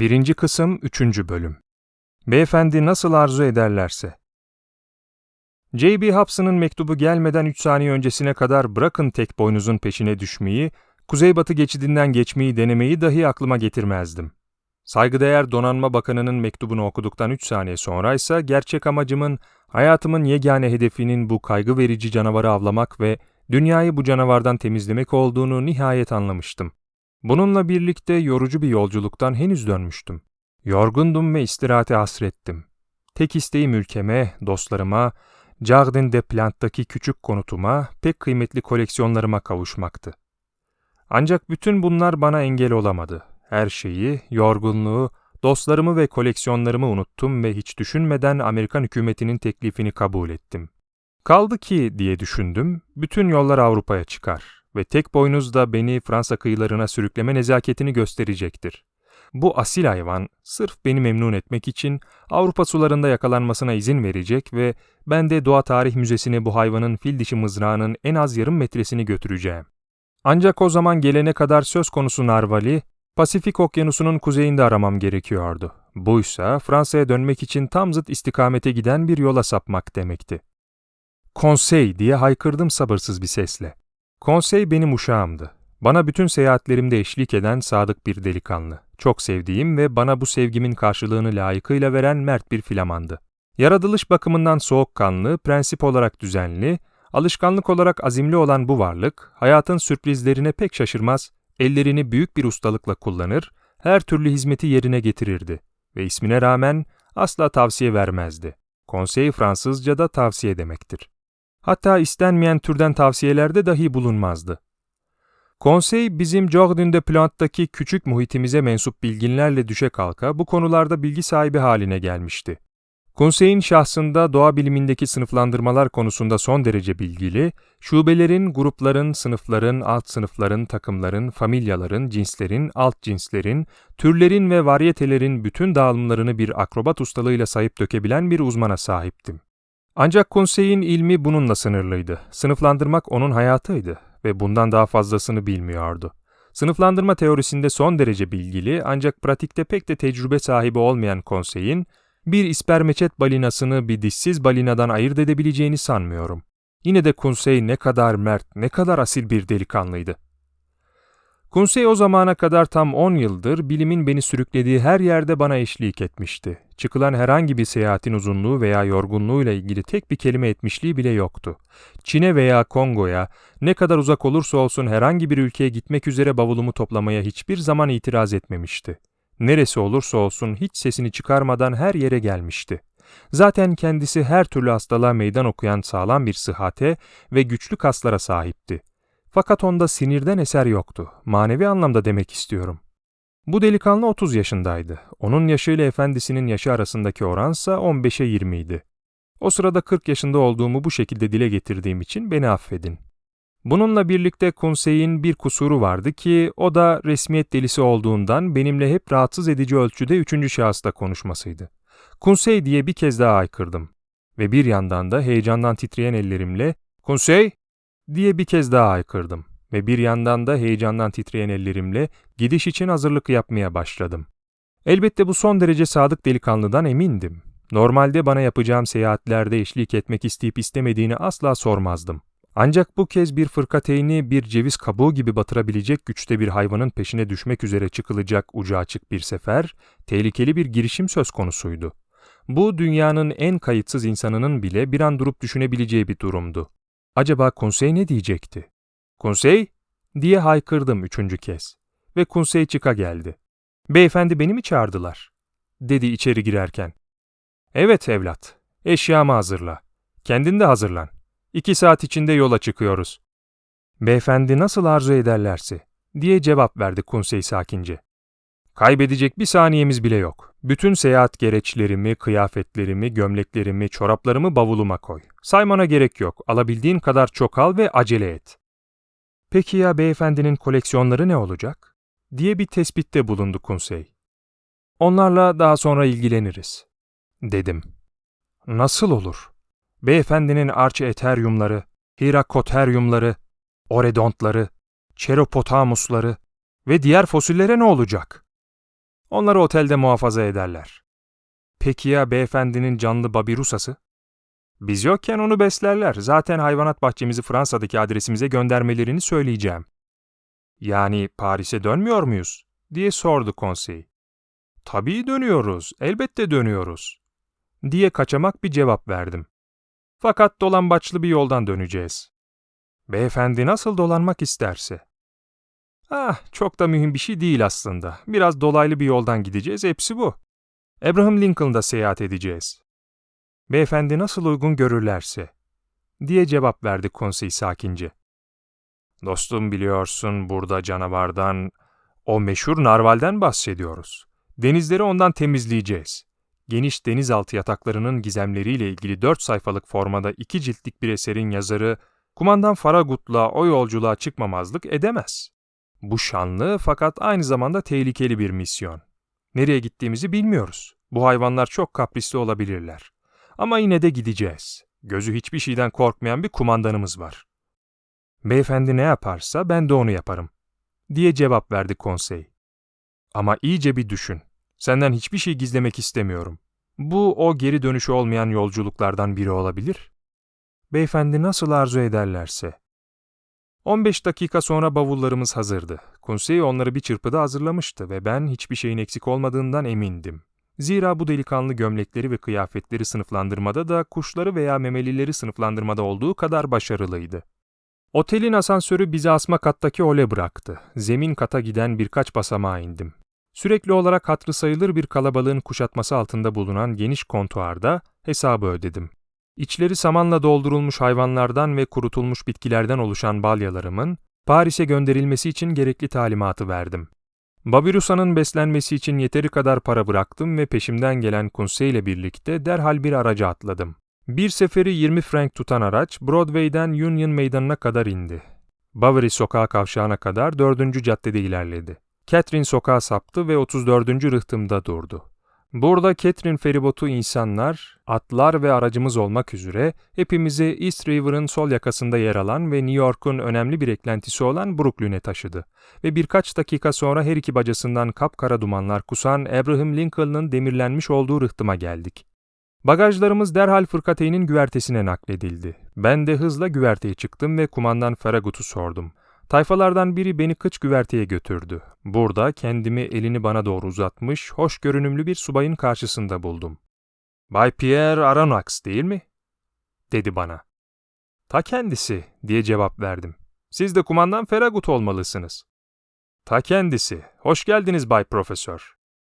1. Kısım 3. Bölüm Beyefendi nasıl arzu ederlerse J.B. Hobson'ın mektubu gelmeden 3 saniye öncesine kadar bırakın tek boynuzun peşine düşmeyi, Kuzeybatı geçidinden geçmeyi denemeyi dahi aklıma getirmezdim. Saygıdeğer Donanma Bakanı'nın mektubunu okuduktan 3 saniye sonra ise gerçek amacımın, hayatımın yegane hedefinin bu kaygı verici canavarı avlamak ve dünyayı bu canavardan temizlemek olduğunu nihayet anlamıştım. Bununla birlikte yorucu bir yolculuktan henüz dönmüştüm. Yorgundum ve istirahate hasrettim. Tek isteğim ülkeme, dostlarıma, Jardin de Plante'daki küçük konutuma, pek kıymetli koleksiyonlarıma kavuşmaktı. Ancak bütün bunlar bana engel olamadı. Her şeyi, yorgunluğu, dostlarımı ve koleksiyonlarımı unuttum ve hiç düşünmeden Amerikan hükümetinin teklifini kabul ettim. Kaldı ki diye düşündüm, bütün yollar Avrupa'ya çıkar ve tek boynuz da beni Fransa kıyılarına sürükleme nezaketini gösterecektir. Bu asil hayvan sırf beni memnun etmek için Avrupa sularında yakalanmasına izin verecek ve ben de Doğa Tarih Müzesi'ne bu hayvanın fil dişi mızrağının en az yarım metresini götüreceğim. Ancak o zaman gelene kadar söz konusu narvali, Pasifik Okyanusu'nun kuzeyinde aramam gerekiyordu. Buysa Fransa'ya dönmek için tam zıt istikamete giden bir yola sapmak demekti. Konsey diye haykırdım sabırsız bir sesle. Konsey benim uşağımdı. Bana bütün seyahatlerimde eşlik eden sadık bir delikanlı. Çok sevdiğim ve bana bu sevgimin karşılığını layıkıyla veren mert bir filamandı. Yaratılış bakımından soğukkanlı, prensip olarak düzenli, alışkanlık olarak azimli olan bu varlık, hayatın sürprizlerine pek şaşırmaz, ellerini büyük bir ustalıkla kullanır, her türlü hizmeti yerine getirirdi ve ismine rağmen asla tavsiye vermezdi. Konsey Fransızca'da tavsiye demektir. Hatta istenmeyen türden tavsiyelerde dahi bulunmazdı. Konsey bizim Jardin de küçük muhitimize mensup bilginlerle düşe kalka bu konularda bilgi sahibi haline gelmişti. Konseyin şahsında doğa bilimindeki sınıflandırmalar konusunda son derece bilgili, şubelerin, grupların, sınıfların, alt sınıfların, takımların, familyaların, cinslerin, alt cinslerin, türlerin ve varyetelerin bütün dağılımlarını bir akrobat ustalığıyla sayıp dökebilen bir uzmana sahiptim. Ancak konseyin ilmi bununla sınırlıydı. Sınıflandırmak onun hayatıydı ve bundan daha fazlasını bilmiyordu. Sınıflandırma teorisinde son derece bilgili ancak pratikte pek de tecrübe sahibi olmayan konseyin, bir ispermeçet balinasını bir dişsiz balinadan ayırt edebileceğini sanmıyorum. Yine de Kunsey ne kadar mert, ne kadar asil bir delikanlıydı. Kunsey o zamana kadar tam 10 yıldır bilimin beni sürüklediği her yerde bana eşlik etmişti. Çıkılan herhangi bir seyahatin uzunluğu veya yorgunluğuyla ilgili tek bir kelime etmişliği bile yoktu. Çin'e veya Kongo'ya, ne kadar uzak olursa olsun herhangi bir ülkeye gitmek üzere bavulumu toplamaya hiçbir zaman itiraz etmemişti. Neresi olursa olsun hiç sesini çıkarmadan her yere gelmişti. Zaten kendisi her türlü hastalığa meydan okuyan sağlam bir sıhhate ve güçlü kaslara sahipti. Fakat onda sinirden eser yoktu. Manevi anlamda demek istiyorum. Bu delikanlı 30 yaşındaydı. Onun yaşıyla efendisinin yaşı arasındaki oransa 15'e 20 idi. O sırada 40 yaşında olduğumu bu şekilde dile getirdiğim için beni affedin. Bununla birlikte konseyin bir kusuru vardı ki o da resmiyet delisi olduğundan benimle hep rahatsız edici ölçüde üçüncü şahısta konuşmasıydı. Kunsey diye bir kez daha aykırdım ve bir yandan da heyecandan titreyen ellerimle ''Kunsey!'' diye bir kez daha aykırdım ve bir yandan da heyecandan titreyen ellerimle gidiş için hazırlık yapmaya başladım. Elbette bu son derece sadık delikanlıdan emindim. Normalde bana yapacağım seyahatlerde eşlik etmek isteyip istemediğini asla sormazdım. Ancak bu kez bir fırkateyni bir ceviz kabuğu gibi batırabilecek güçte bir hayvanın peşine düşmek üzere çıkılacak ucu açık bir sefer, tehlikeli bir girişim söz konusuydu. Bu dünyanın en kayıtsız insanının bile bir an durup düşünebileceği bir durumdu. Acaba konsey ne diyecekti? Konsey? diye haykırdım üçüncü kez. Ve konsey çıka geldi. Beyefendi beni mi çağırdılar? dedi içeri girerken. Evet evlat, eşyamı hazırla. Kendin de hazırlan. İki saat içinde yola çıkıyoruz. Beyefendi nasıl arzu ederlerse, diye cevap verdi konsey sakince. Kaybedecek bir saniyemiz bile yok. Bütün seyahat gereçlerimi, kıyafetlerimi, gömleklerimi, çoraplarımı bavuluma koy. Saymana gerek yok. Alabildiğin kadar çok al ve acele et. Peki ya beyefendinin koleksiyonları ne olacak? diye bir tespitte bulundu konsey. Onlarla daha sonra ilgileniriz, dedim. Nasıl olur? Beyefendinin arçeteryumları, hirakoteryumları, oredontları, çeropotamusları ve diğer fosillere ne olacak? Onları otelde muhafaza ederler. Peki ya beyefendinin canlı babirusası? Biz yokken onu beslerler. Zaten hayvanat bahçemizi Fransa'daki adresimize göndermelerini söyleyeceğim. Yani Paris'e dönmüyor muyuz? diye sordu konsey. Tabii dönüyoruz, elbette dönüyoruz. Diye kaçamak bir cevap verdim. Fakat dolambaçlı bir yoldan döneceğiz. Beyefendi nasıl dolanmak isterse. Ah, çok da mühim bir şey değil aslında. Biraz dolaylı bir yoldan gideceğiz, hepsi bu. Abraham Lincoln'da seyahat edeceğiz. Beyefendi nasıl uygun görürlerse, diye cevap verdi konsey sakince. Dostum biliyorsun burada canavardan, o meşhur narvalden bahsediyoruz. Denizleri ondan temizleyeceğiz. Geniş denizaltı yataklarının gizemleriyle ilgili dört sayfalık formada iki ciltlik bir eserin yazarı, kumandan Faragut'la o yolculuğa çıkmamazlık edemez. Bu şanlı fakat aynı zamanda tehlikeli bir misyon. Nereye gittiğimizi bilmiyoruz. Bu hayvanlar çok kaprisli olabilirler. Ama yine de gideceğiz. Gözü hiçbir şeyden korkmayan bir kumandanımız var. Beyefendi ne yaparsa ben de onu yaparım. Diye cevap verdi konsey. Ama iyice bir düşün. Senden hiçbir şey gizlemek istemiyorum. Bu o geri dönüşü olmayan yolculuklardan biri olabilir. Beyefendi nasıl arzu ederlerse. 15 dakika sonra bavullarımız hazırdı. Konsey onları bir çırpıda hazırlamıştı ve ben hiçbir şeyin eksik olmadığından emindim. Zira bu delikanlı gömlekleri ve kıyafetleri sınıflandırmada da kuşları veya memelileri sınıflandırmada olduğu kadar başarılıydı. Otelin asansörü bizi asma kattaki ole bıraktı. Zemin kata giden birkaç basamağa indim. Sürekli olarak hatırı sayılır bir kalabalığın kuşatması altında bulunan geniş kontuarda hesabı ödedim. İçleri samanla doldurulmuş hayvanlardan ve kurutulmuş bitkilerden oluşan balyalarımın Paris'e gönderilmesi için gerekli talimatı verdim. Babirusa'nın beslenmesi için yeteri kadar para bıraktım ve peşimden gelen Kunse ile birlikte derhal bir araca atladım. Bir seferi 20 frank tutan araç Broadway'den Union Meydanı'na kadar indi. Bowery Sokağı kavşağına kadar 4. caddede ilerledi. Catherine sokağa saptı ve 34. rıhtımda durdu. Burada Catherine feribotu insanlar, atlar ve aracımız olmak üzere hepimizi East River'ın sol yakasında yer alan ve New York'un önemli bir eklentisi olan Brooklyn'e taşıdı. Ve birkaç dakika sonra her iki bacasından kapkara dumanlar kusan Abraham Lincoln'ın demirlenmiş olduğu rıhtıma geldik. Bagajlarımız derhal fırkateynin güvertesine nakledildi. Ben de hızla güverteye çıktım ve kumandan Faragut'u sordum. Tayfalardan biri beni kıç güverteye götürdü. Burada kendimi elini bana doğru uzatmış, hoş görünümlü bir subayın karşısında buldum. Bay Pierre Aronnax değil mi? dedi bana. Ta kendisi diye cevap verdim. Siz de kumandan Feragut olmalısınız. Ta kendisi. Hoş geldiniz Bay Profesör.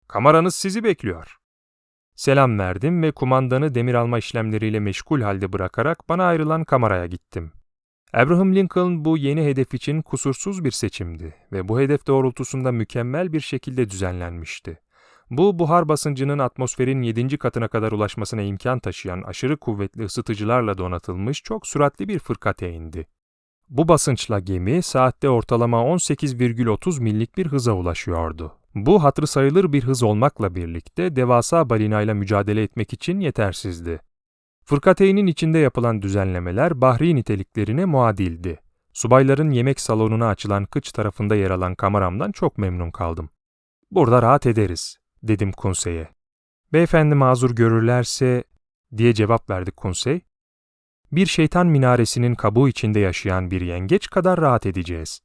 Kameranız sizi bekliyor. Selam verdim ve kumandanı demir alma işlemleriyle meşgul halde bırakarak bana ayrılan kameraya gittim. Abraham Lincoln bu yeni hedef için kusursuz bir seçimdi ve bu hedef doğrultusunda mükemmel bir şekilde düzenlenmişti. Bu buhar basıncının atmosferin 7. katına kadar ulaşmasına imkan taşıyan aşırı kuvvetli ısıtıcılarla donatılmış çok süratli bir fırkateyindi. Bu basınçla gemi saatte ortalama 18,30 millik bir hıza ulaşıyordu. Bu hatırı sayılır bir hız olmakla birlikte devasa balinayla mücadele etmek için yetersizdi. Fırkateynin içinde yapılan düzenlemeler bahri niteliklerine muadildi. Subayların yemek salonuna açılan kıç tarafında yer alan kameramdan çok memnun kaldım. Burada rahat ederiz, dedim konseye. Beyefendi mazur görürlerse, diye cevap verdi konsey. Bir şeytan minaresinin kabuğu içinde yaşayan bir yengeç kadar rahat edeceğiz.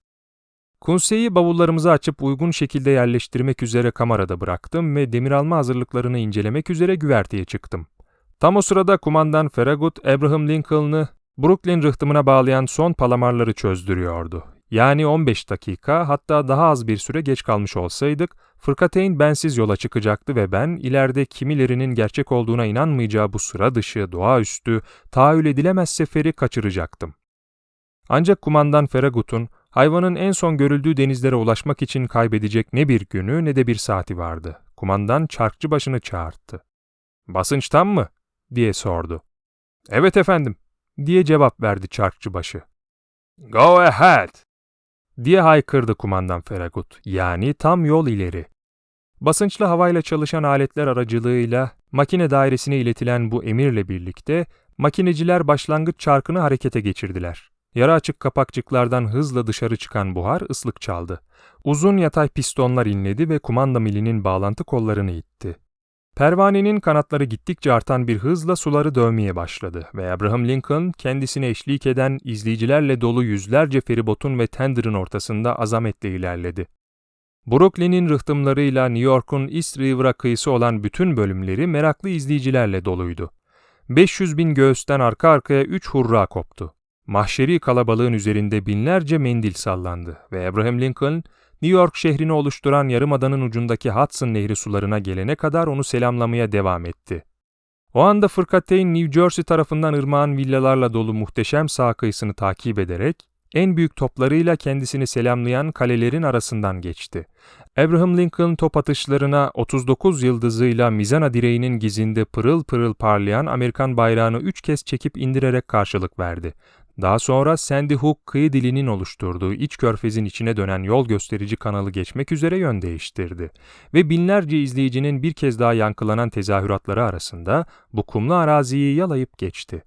Konseyi bavullarımızı açıp uygun şekilde yerleştirmek üzere kamerada bıraktım ve demir alma hazırlıklarını incelemek üzere güverteye çıktım. Tam o sırada kumandan Farragut, Abraham Lincoln'ı Brooklyn rıhtımına bağlayan son palamarları çözdürüyordu. Yani 15 dakika hatta daha az bir süre geç kalmış olsaydık, fırkateyn bensiz yola çıkacaktı ve ben ileride kimilerinin gerçek olduğuna inanmayacağı bu sıra dışı, doğaüstü, tahayyül edilemez seferi kaçıracaktım. Ancak kumandan Farragut'un hayvanın en son görüldüğü denizlere ulaşmak için kaybedecek ne bir günü ne de bir saati vardı. Kumandan çarkçı başını çağırttı. Basınçtan mı? Diye sordu. Evet efendim, diye cevap verdi çarkçıbaşı. Go ahead, diye haykırdı kumandan Feragut, yani tam yol ileri. Basınçlı havayla çalışan aletler aracılığıyla makine dairesine iletilen bu emirle birlikte makineciler başlangıç çarkını harekete geçirdiler. Yarı açık kapakçıklardan hızla dışarı çıkan buhar ıslık çaldı. Uzun yatay pistonlar inledi ve kumanda milinin bağlantı kollarını itti. Pervanenin kanatları gittikçe artan bir hızla suları dövmeye başladı ve Abraham Lincoln kendisine eşlik eden izleyicilerle dolu yüzlerce feribotun ve tender'ın ortasında azametle ilerledi. Brooklyn'in rıhtımlarıyla New York'un East River'a kıyısı olan bütün bölümleri meraklı izleyicilerle doluydu. 500 bin göğüsten arka arkaya üç hurra koptu. Mahşeri kalabalığın üzerinde binlerce mendil sallandı ve Abraham Lincoln, New York şehrini oluşturan yarımadanın ucundaki Hudson Nehri sularına gelene kadar onu selamlamaya devam etti. O anda fırkateyn New Jersey tarafından ırmağın villalarla dolu muhteşem sağ kıyısını takip ederek, en büyük toplarıyla kendisini selamlayan kalelerin arasından geçti. Abraham Lincoln top atışlarına 39 yıldızıyla mizana direğinin gizinde pırıl pırıl parlayan Amerikan bayrağını üç kez çekip indirerek karşılık verdi. Daha sonra Sandy Hook kıyı dilinin oluşturduğu iç körfezin içine dönen yol gösterici kanalı geçmek üzere yön değiştirdi. Ve binlerce izleyicinin bir kez daha yankılanan tezahüratları arasında bu kumlu araziyi yalayıp geçti.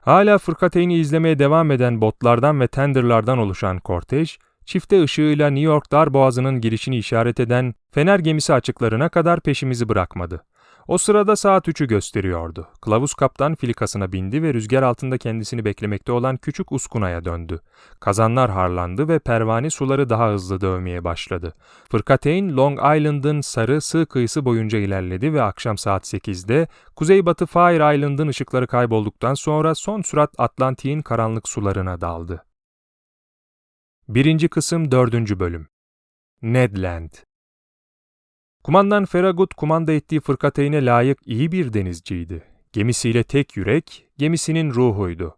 Hala fırkateyni izlemeye devam eden botlardan ve tenderlardan oluşan kortej, çifte ışığıyla New York Darboğazı'nın girişini işaret eden fener gemisi açıklarına kadar peşimizi bırakmadı. O sırada saat 3'ü gösteriyordu. Kılavuz kaptan filikasına bindi ve rüzgar altında kendisini beklemekte olan küçük uskunaya döndü. Kazanlar harlandı ve pervane suları daha hızlı dövmeye başladı. Fırkateyn, Long Island'ın sarı sığ kıyısı boyunca ilerledi ve akşam saat 8'de kuzeybatı Fire Island'ın ışıkları kaybolduktan sonra son sürat Atlantik'in karanlık sularına daldı. Birinci kısım dördüncü bölüm Ned Land Kumandan Feragut kumanda ettiği fırkateyne layık iyi bir denizciydi. Gemisiyle tek yürek, gemisinin ruhuydu.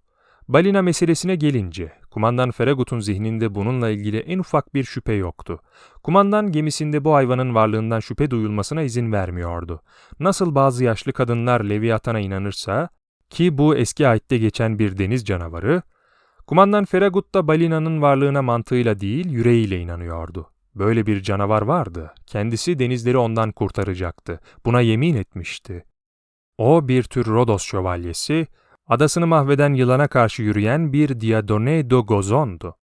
Balina meselesine gelince, kumandan Feragut'un zihninde bununla ilgili en ufak bir şüphe yoktu. Kumandan gemisinde bu hayvanın varlığından şüphe duyulmasına izin vermiyordu. Nasıl bazı yaşlı kadınlar Leviathan'a inanırsa, ki bu eski ayette geçen bir deniz canavarı, kumandan Feragut da balinanın varlığına mantığıyla değil yüreğiyle inanıyordu. Böyle bir canavar vardı. Kendisi denizleri ondan kurtaracaktı. Buna yemin etmişti. O bir tür Rodos şövalyesi, adasını mahveden yılana karşı yürüyen bir Diadone do Gozon'du.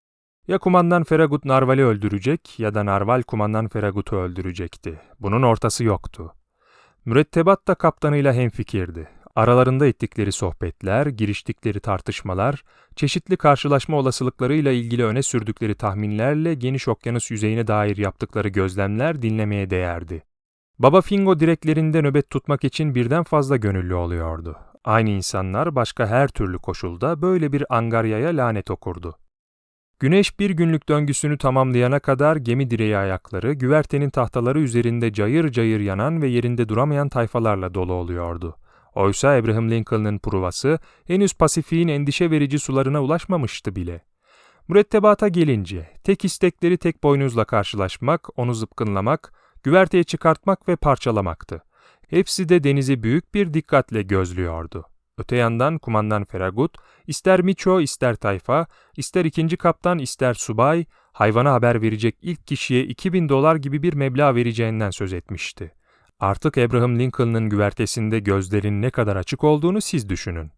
Ya kumandan Feragut Narval'i öldürecek ya da Narval kumandan Feragut'u öldürecekti. Bunun ortası yoktu. Mürettebat da kaptanıyla hemfikirdi. Aralarında ettikleri sohbetler, giriştikleri tartışmalar, çeşitli karşılaşma olasılıklarıyla ilgili öne sürdükleri tahminlerle geniş okyanus yüzeyine dair yaptıkları gözlemler dinlemeye değerdi. Baba Fingo direklerinde nöbet tutmak için birden fazla gönüllü oluyordu. Aynı insanlar başka her türlü koşulda böyle bir angaryaya lanet okurdu. Güneş bir günlük döngüsünü tamamlayana kadar gemi direği ayakları, güvertenin tahtaları üzerinde cayır cayır yanan ve yerinde duramayan tayfalarla dolu oluyordu. Oysa Abraham Lincoln'ın pruvası henüz Pasifik'in endişe verici sularına ulaşmamıştı bile. Mürettebata gelince tek istekleri tek boynuzla karşılaşmak, onu zıpkınlamak, güverteye çıkartmak ve parçalamaktı. Hepsi de denizi büyük bir dikkatle gözlüyordu. Öte yandan kumandan Feragut, ister Miço ister tayfa, ister ikinci kaptan ister subay, hayvana haber verecek ilk kişiye 2000 dolar gibi bir meblağ vereceğinden söz etmişti. Artık Abraham Lincoln'ın güvertesinde gözlerin ne kadar açık olduğunu siz düşünün.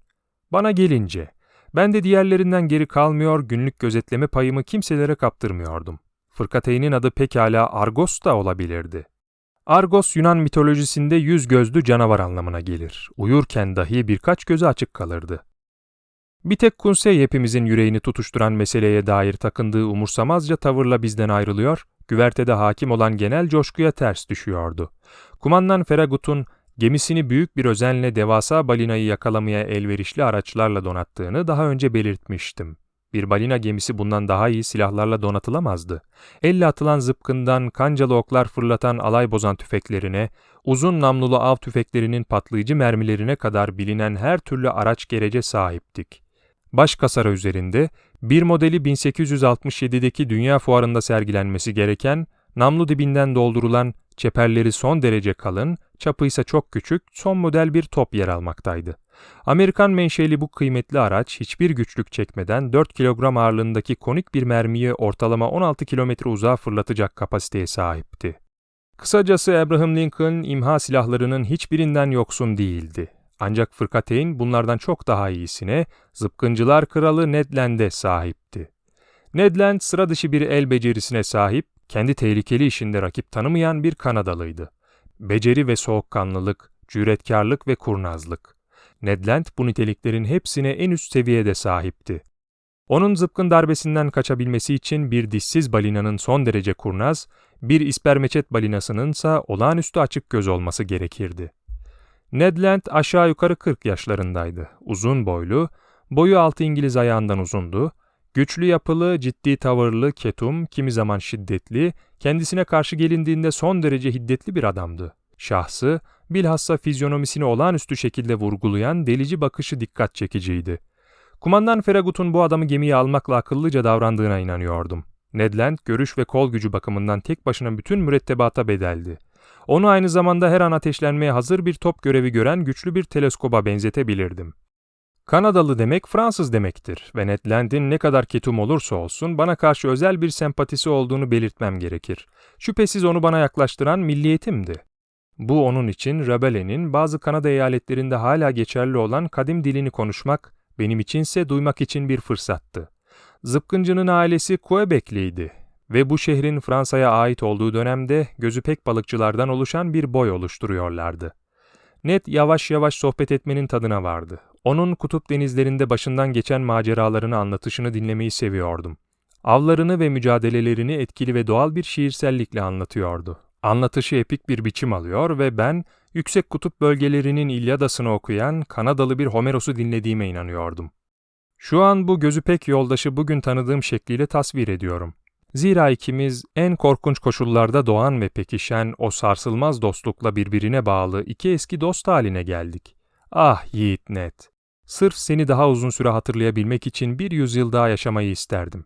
Bana gelince, ben de diğerlerinden geri kalmıyor, günlük gözetleme payımı kimselere kaptırmıyordum. Fırkateynin adı pekala Argos da olabilirdi. Argos Yunan mitolojisinde yüz gözlü canavar anlamına gelir. Uyurken dahi birkaç gözü açık kalırdı. Bir tek Kunsey hepimizin yüreğini tutuşturan meseleye dair takındığı umursamazca tavırla bizden ayrılıyor, güvertede hakim olan genel coşkuya ters düşüyordu. Kumandan Feragut'un gemisini büyük bir özenle devasa balinayı yakalamaya elverişli araçlarla donattığını daha önce belirtmiştim. Bir balina gemisi bundan daha iyi silahlarla donatılamazdı. Elle atılan zıpkından kancalı oklar fırlatan alay bozan tüfeklerine, uzun namlulu av tüfeklerinin patlayıcı mermilerine kadar bilinen her türlü araç gerece sahiptik. Baş kasara üzerinde bir modeli 1867'deki Dünya Fuarı'nda sergilenmesi gereken, namlu dibinden doldurulan, çeperleri son derece kalın, çapı ise çok küçük, son model bir top yer almaktaydı. Amerikan menşeli bu kıymetli araç hiçbir güçlük çekmeden 4 kilogram ağırlığındaki konik bir mermiyi ortalama 16 kilometre uzağa fırlatacak kapasiteye sahipti. Kısacası Abraham Lincoln imha silahlarının hiçbirinden yoksun değildi. Ancak fırkateyn bunlardan çok daha iyisine zıpkıncılar kralı Ned Land'e sahipti. Ned Land sıra dışı bir el becerisine sahip, kendi tehlikeli işinde rakip tanımayan bir Kanadalıydı. Beceri ve soğukkanlılık, cüretkarlık ve kurnazlık. Ned Land bu niteliklerin hepsine en üst seviyede sahipti. Onun zıpkın darbesinden kaçabilmesi için bir dişsiz balinanın son derece kurnaz, bir ispermeçet balinasının ise olağanüstü açık göz olması gerekirdi. Ned Land aşağı yukarı 40 yaşlarındaydı. Uzun boylu, boyu altı İngiliz ayağından uzundu, güçlü yapılı, ciddi tavırlı, ketum, kimi zaman şiddetli, kendisine karşı gelindiğinde son derece hiddetli bir adamdı. Şahsı, bilhassa fizyonomisini olağanüstü şekilde vurgulayan delici bakışı dikkat çekiciydi. Kumandan Feragut'un bu adamı gemiye almakla akıllıca davrandığına inanıyordum. Ned Land, görüş ve kol gücü bakımından tek başına bütün mürettebata bedeldi. Onu aynı zamanda her an ateşlenmeye hazır bir top görevi gören güçlü bir teleskoba benzetebilirdim. Kanadalı demek Fransız demektir ve Ned Land'in ne kadar ketum olursa olsun bana karşı özel bir sempatisi olduğunu belirtmem gerekir. Şüphesiz onu bana yaklaştıran milliyetimdi. Bu onun için Rabelaise'nin bazı Kanada eyaletlerinde hala geçerli olan kadim dilini konuşmak, benim içinse duymak için bir fırsattı. Zıpkıncının ailesi Quebec'liydi ve bu şehrin Fransa'ya ait olduğu dönemde gözü pek balıkçılardan oluşan bir boy oluşturuyorlardı. Ned yavaş yavaş sohbet etmenin tadına vardı. Onun kutup denizlerinde başından geçen maceralarını anlatışını dinlemeyi seviyordum. Avlarını ve mücadelelerini etkili ve doğal bir şiirsellikle anlatıyordu. Anlatışı epik bir biçim alıyor ve ben yüksek kutup bölgelerinin İlyadasını okuyan Kanadalı bir Homeros'u dinlediğime inanıyordum. Şu an bu gözü pek yoldaşı bugün tanıdığım şekliyle tasvir ediyorum. Zira ikimiz en korkunç koşullarda doğan ve pekişen o sarsılmaz dostlukla birbirine bağlı iki eski dost haline geldik. Ah Yiğit Ned! Sırf seni daha uzun süre hatırlayabilmek için bir yüzyıl daha yaşamayı isterdim.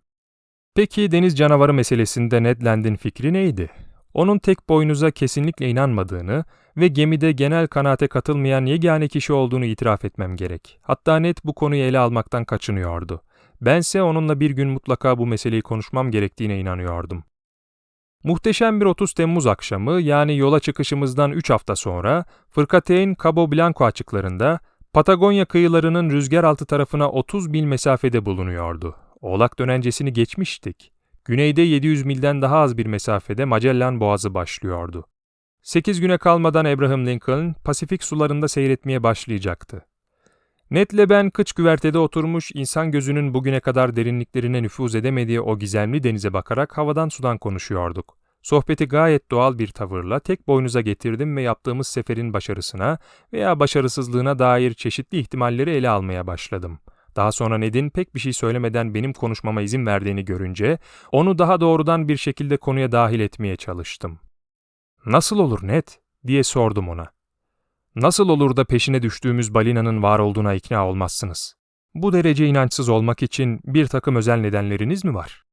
Peki deniz canavarı meselesinde Ned Land'in fikri neydi? Onun tek boynuza kesinlikle inanmadığını ve gemide genel kanaate katılmayan yegane kişi olduğunu itiraf etmem gerek. Hatta Ned bu konuyu ele almaktan kaçınıyordu. Bense onunla bir gün mutlaka bu meseleyi konuşmam gerektiğine inanıyordum. Muhteşem bir 30 Temmuz akşamı yani yola çıkışımızdan 3 hafta sonra Fırkateyn Cabo Blanco açıklarında Patagonya kıyılarının rüzgar altı tarafına 30 mil mesafede bulunuyordu. Oğlak dönencesini geçmiştik. Güneyde 700 milden daha az bir mesafede Magellan Boğazı başlıyordu. 8 güne kalmadan Abraham Lincoln Pasifik sularında seyretmeye başlayacaktı. Ned'le ben kıç güvertede oturmuş insan gözünün bugüne kadar derinliklerine nüfuz edemediği o gizemli denize bakarak havadan sudan konuşuyorduk. Sohbeti gayet doğal bir tavırla tek boynuza getirdim ve yaptığımız seferin başarısına veya başarısızlığına dair çeşitli ihtimalleri ele almaya başladım. Daha sonra Ned'in pek bir şey söylemeden benim konuşmama izin verdiğini görünce onu daha doğrudan bir şekilde konuya dahil etmeye çalıştım. Nasıl olur Ned? diye sordum ona. Nasıl olur da peşine düştüğümüz balinanın var olduğuna ikna olmazsınız? Bu derece inançsız olmak için bir takım özel nedenleriniz mi var?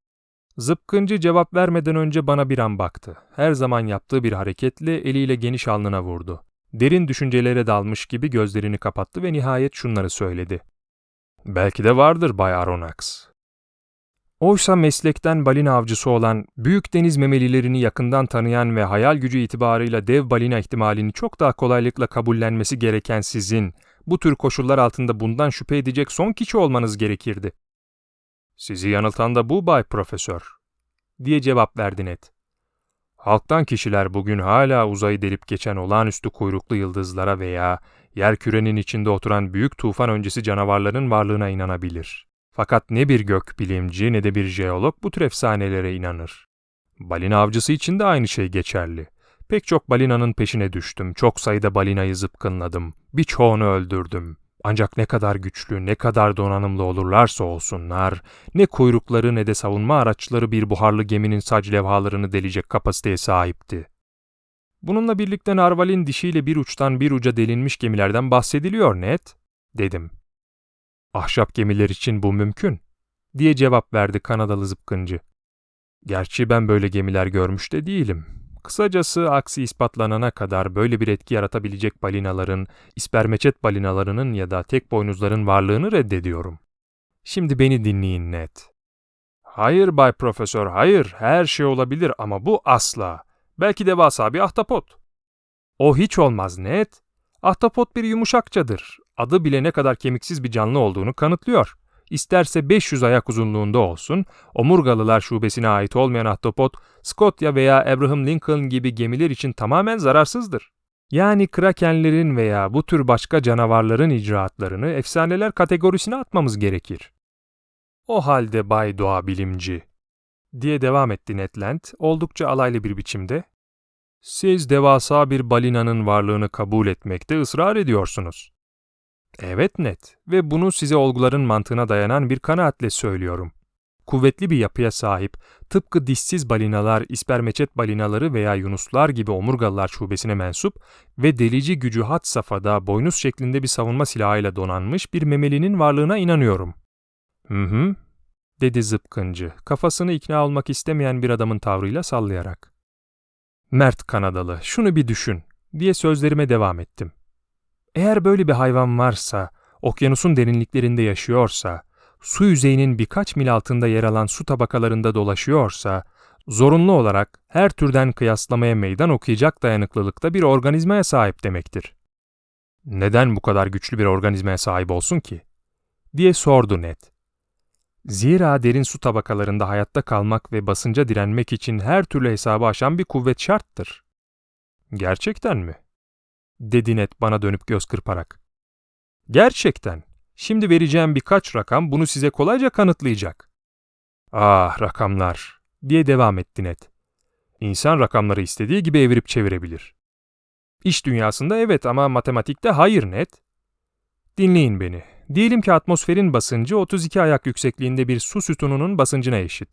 Zıpkıncı cevap vermeden önce bana bir an baktı. Her zaman yaptığı bir hareketle eliyle geniş alnına vurdu. Derin düşüncelere dalmış gibi gözlerini kapattı ve nihayet şunları söyledi. Belki de vardır Bay Aronnax. Oysa meslekten balina avcısı olan, büyük deniz memelilerini yakından tanıyan ve hayal gücü itibarıyla dev balina ihtimalini çok daha kolaylıkla kabullenmesi gereken sizin, bu tür koşullar altında bundan şüphe edecek son kişi olmanız gerekirdi. Sizi yanıltan da bu Bay Profesör, diye cevap verdi Ned. Halktan kişiler bugün hala uzayı delip geçen olağanüstü kuyruklu yıldızlara veya yer kürenin içinde oturan büyük tufan öncesi canavarların varlığına inanabilir. Fakat ne bir gök bilimci ne de bir jeolog bu tür efsanelere inanır. Balina avcısı için de aynı şey geçerli. Pek çok balinanın peşine düştüm, çok sayıda balinayı zıpkınladım, birçoğunu öldürdüm. Ancak ne kadar güçlü, ne kadar donanımlı olurlarsa olsunlar, ne kuyrukları ne de savunma araçları bir buharlı geminin sac levhalarını delecek kapasiteye sahipti. Bununla birlikte narvalin dişiyle bir uçtan bir uca delinmiş gemilerden bahsediliyor net, dedim. Ahşap gemiler için bu mümkün, diye cevap verdi Kanadalı zıpkıncı. Gerçi ben böyle gemiler görmüş de değilim. Kısacası aksi ispatlanana kadar böyle bir etki yaratabilecek balinaların, ispermeçet balinalarının ya da tek boynuzların varlığını reddediyorum. Şimdi beni dinleyin net. Hayır Bay Profesör, hayır. Her şey olabilir ama bu asla. Belki devasa bir ahtapot. O hiç olmaz net. Ahtapot bir yumuşakçadır. Adı bile ne kadar kemiksiz bir canlı olduğunu kanıtlıyor. İsterse 500 ayak uzunluğunda olsun, omurgalılar şubesine ait olmayan ahtapot, Scotia veya Abraham Lincoln gibi gemiler için tamamen zararsızdır. Yani krakenlerin veya bu tür başka canavarların icraatlarını efsaneler kategorisine atmamız gerekir. O halde Bay Doğa Bilimci, diye devam etti Ned Land oldukça alaylı bir biçimde. Siz devasa bir balinanın varlığını kabul etmekte ısrar ediyorsunuz. Evet Ned ve bunu size olguların mantığına dayanan bir kanaatle söylüyorum. Kuvvetli bir yapıya sahip, tıpkı dişsiz balinalar, ispermeçet balinaları veya yunuslar gibi omurgalılar şubesine mensup ve delici gücü had safhada boynuz şeklinde bir savunma silahıyla donanmış bir memelinin varlığına inanıyorum. Hı hı, dedi zıpkıncı, kafasını ikna olmak istemeyen bir adamın tavrıyla sallayarak. Mert Kanadalı, şunu bir düşün, diye sözlerime devam ettim. Eğer böyle bir hayvan varsa, okyanusun derinliklerinde yaşıyorsa, su yüzeyinin birkaç mil altında yer alan su tabakalarında dolaşıyorsa, zorunlu olarak her türden kıyaslamaya meydan okuyacak dayanıklılıkta bir organizmaya sahip demektir. Neden bu kadar güçlü bir organizmaya sahip olsun ki? diye sordu Ned. Zira derin su tabakalarında hayatta kalmak ve basınca direnmek için her türlü hesabı aşan bir kuvvet şarttır. Gerçekten mi? Dedi Ned bana dönüp göz kırparak. Gerçekten. Şimdi vereceğim birkaç rakam bunu size kolayca kanıtlayacak. Ah rakamlar diye devam etti Ned. İnsan rakamları istediği gibi evirip çevirebilir. İş dünyasında evet ama matematikte hayır Ned. Dinleyin beni. Diyelim ki atmosferin basıncı 32 ayak yüksekliğinde bir su sütununun basıncına eşit.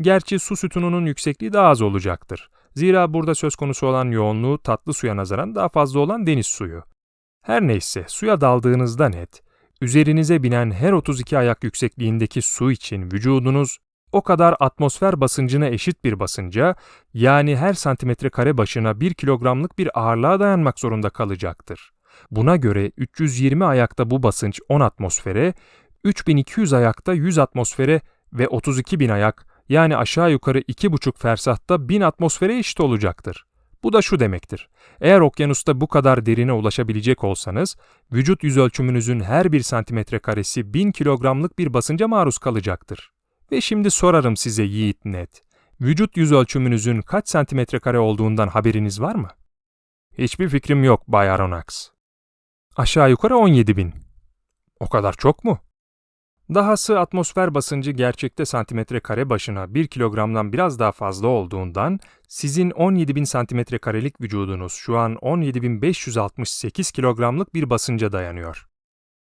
Gerçi su sütununun yüksekliği daha az olacaktır. Zira burada söz konusu olan yoğunluğu tatlı suya nazaran daha fazla olan deniz suyu. Her neyse suya daldığınızda net, üzerinize binen her 32 ayak yüksekliğindeki su için vücudunuz o kadar atmosfer basıncına eşit bir basınca, yani her santimetre kare başına 1 kilogramlık bir ağırlığa dayanmak zorunda kalacaktır. Buna göre 320 ayakta bu basınç 10 atmosfere, 3200 ayakta 100 atmosfere ve 32000 ayak yani aşağı yukarı 2,5 fersahta 1000 atmosfere eşit olacaktır. Bu da şu demektir. Eğer okyanusta bu kadar derine ulaşabilecek olsanız, vücut yüz ölçümünüzün her bir santimetre karesi 1000 kilogramlık bir basınca maruz kalacaktır. Ve şimdi sorarım size Yiğit Net. Vücut yüz ölçümünüzün kaç santimetre kare olduğundan haberiniz var mı? Hiçbir fikrim yok Bay Aronnax. Aşağı yukarı 17 bin. O kadar çok mu? Dahası atmosfer basıncı gerçekte santimetre kare başına 1 kilogramdan biraz daha fazla olduğundan sizin 17 bin santimetre karelik vücudunuz şu an 17.568 kilogramlık bir basınca dayanıyor.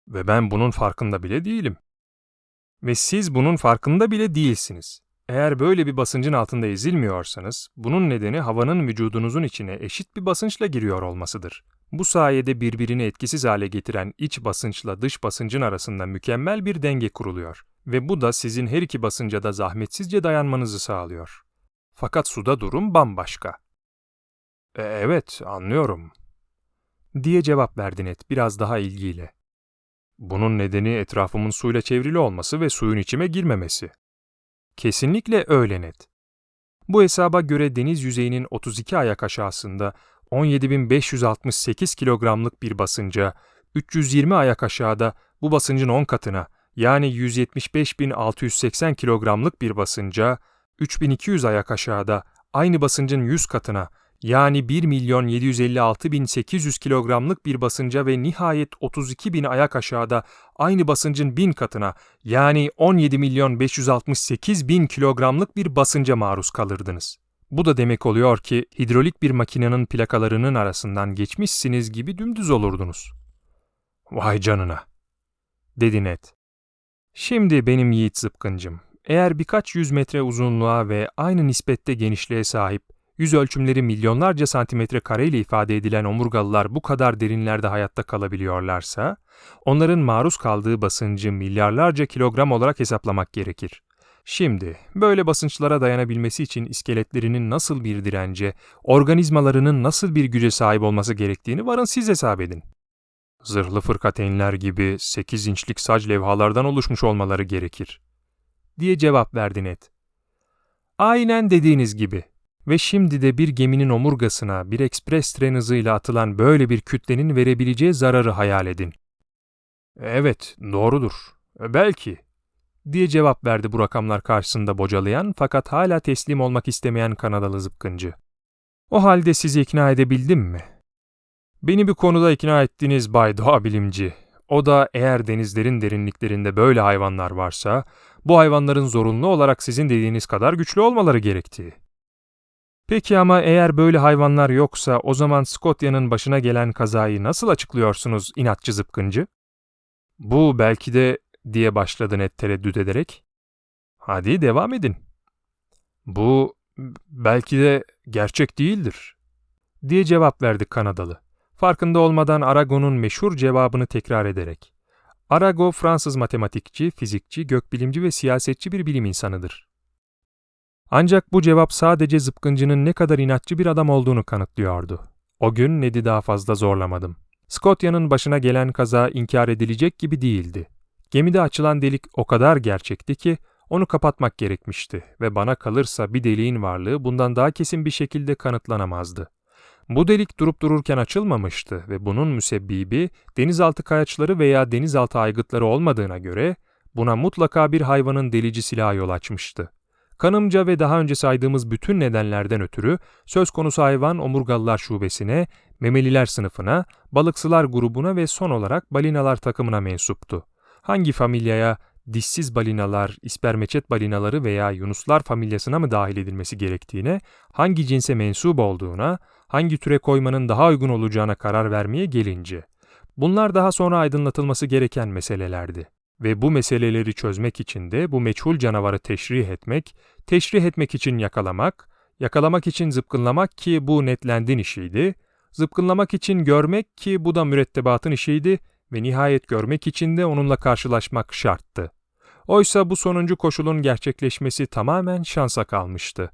Ve ben bunun farkında bile değilim. Ve siz bunun farkında bile değilsiniz. Eğer böyle bir basıncın altında ezilmiyorsanız, bunun nedeni havanın vücudunuzun içine eşit bir basınçla giriyor olmasıdır. Bu sayede birbirini etkisiz hale getiren iç basınçla dış basıncın arasında mükemmel bir denge kuruluyor ve bu da sizin her iki basınca da zahmetsizce dayanmanızı sağlıyor. Fakat suda durum bambaşka. E, evet, anlıyorum. Diye cevap verdi Ned biraz daha ilgiyle. Bunun nedeni etrafımın suyla çevrili olması ve suyun içime girmemesi. Kesinlikle öyle Ned. Bu hesaba göre deniz yüzeyinin 32 ayak aşağısında 17.568 kilogramlık bir basınca, 320 ayak aşağıda bu basıncın 10 katına yani 175.680 kilogramlık bir basınca, 3200 ayak aşağıda aynı basıncın 100 katına yani 1 milyon 756.800 kilogramlık bir basınca ve nihayet 32 bin ayak aşağıda aynı basıncın 1000 katına yani 17 milyon 568 bin kilogramlık bir basınca maruz kalırdınız. Bu da demek oluyor ki hidrolik bir makinenin plakalarının arasından geçmişsiniz gibi dümdüz olurdunuz. Vay canına, dedi Ned. Şimdi benim yiğit zıpkıncım, eğer birkaç yüz metre uzunluğa ve aynı nispette genişliğe sahip, yüz ölçümleri milyonlarca santimetre kare ile ifade edilen omurgalılar bu kadar derinlerde hayatta kalabiliyorlarsa, onların maruz kaldığı basıncı milyarlarca kilogram olarak hesaplamak gerekir. Şimdi, böyle basınçlara dayanabilmesi için iskeletlerinin nasıl bir dirence, organizmalarının nasıl bir güce sahip olması gerektiğini varın siz hesap edin. Zırhlı fırkateynler gibi 8 inçlik sac levhalardan oluşmuş olmaları gerekir. Diye cevap verdi Ned. Aynen dediğiniz gibi. ve şimdi de bir geminin omurgasına bir ekspres tren hızıyla atılan böyle bir kütlenin verebileceği zararı hayal edin. Evet, doğrudur. Belki, diye cevap verdi bu rakamlar karşısında bocalayan fakat hala teslim olmak istemeyen Kanadalı zıpkıncı. O halde sizi ikna edebildim mi? Beni bir konuda ikna ettiniz Bay Doğa Bilimci. O da eğer denizlerin derinliklerinde böyle hayvanlar varsa, bu hayvanların zorunlu olarak sizin dediğiniz kadar güçlü olmaları gerektiği. Peki ama eğer böyle hayvanlar yoksa o zaman Scotia'nın başına gelen kazayı nasıl açıklıyorsunuz inatçı zıpkıncı? Bu belki de diye başladı Ned tereddüt ederek. Hadi devam edin. Bu belki de gerçek değildir diye cevap verdi Kanadalı. Farkında olmadan Arago'nun meşhur cevabını tekrar ederek. Arago Fransız matematikçi, fizikçi, gökbilimci ve siyasetçi bir bilim insanıdır. Ancak bu cevap sadece zıpkıncının ne kadar inatçı bir adam olduğunu kanıtlıyordu. O gün Ned'i daha fazla zorlamadım. Scotia'nın başına gelen kaza inkar edilecek gibi değildi. Gemide açılan delik o kadar gerçekti ki onu kapatmak gerekmişti ve bana kalırsa bir deliğin varlığı bundan daha kesin bir şekilde kanıtlanamazdı. Bu delik durup dururken açılmamıştı ve bunun müsebbibi denizaltı kayaçları veya denizaltı aygıtları olmadığına göre buna mutlaka bir hayvanın delici silahı yol açmıştı. Kanımca ve daha önce saydığımız bütün nedenlerden ötürü söz konusu hayvan omurgalılar şubesine, memeliler sınıfına, balıksılar grubuna ve son olarak balinalar takımına mensuptu. Hangi familyaya dişsiz balinalar, ispermeçet balinaları veya yunuslar familyasına mı dahil edilmesi gerektiğine, hangi cinse mensup olduğuna, hangi türe koymanın daha uygun olacağına karar vermeye gelince. Bunlar daha sonra aydınlatılması gereken meselelerdi. Ve bu meseleleri çözmek için de bu meçhul canavarı teşrih etmek, teşrih etmek için yakalamak, yakalamak için zıpkınlamak ki bu netlendin işiydi, zıpkınlamak için görmek ki bu da mürettebatın işiydi ve nihayet görmek için de onunla karşılaşmak şarttı. Oysa bu sonuncu koşulun gerçekleşmesi tamamen şansa kalmıştı.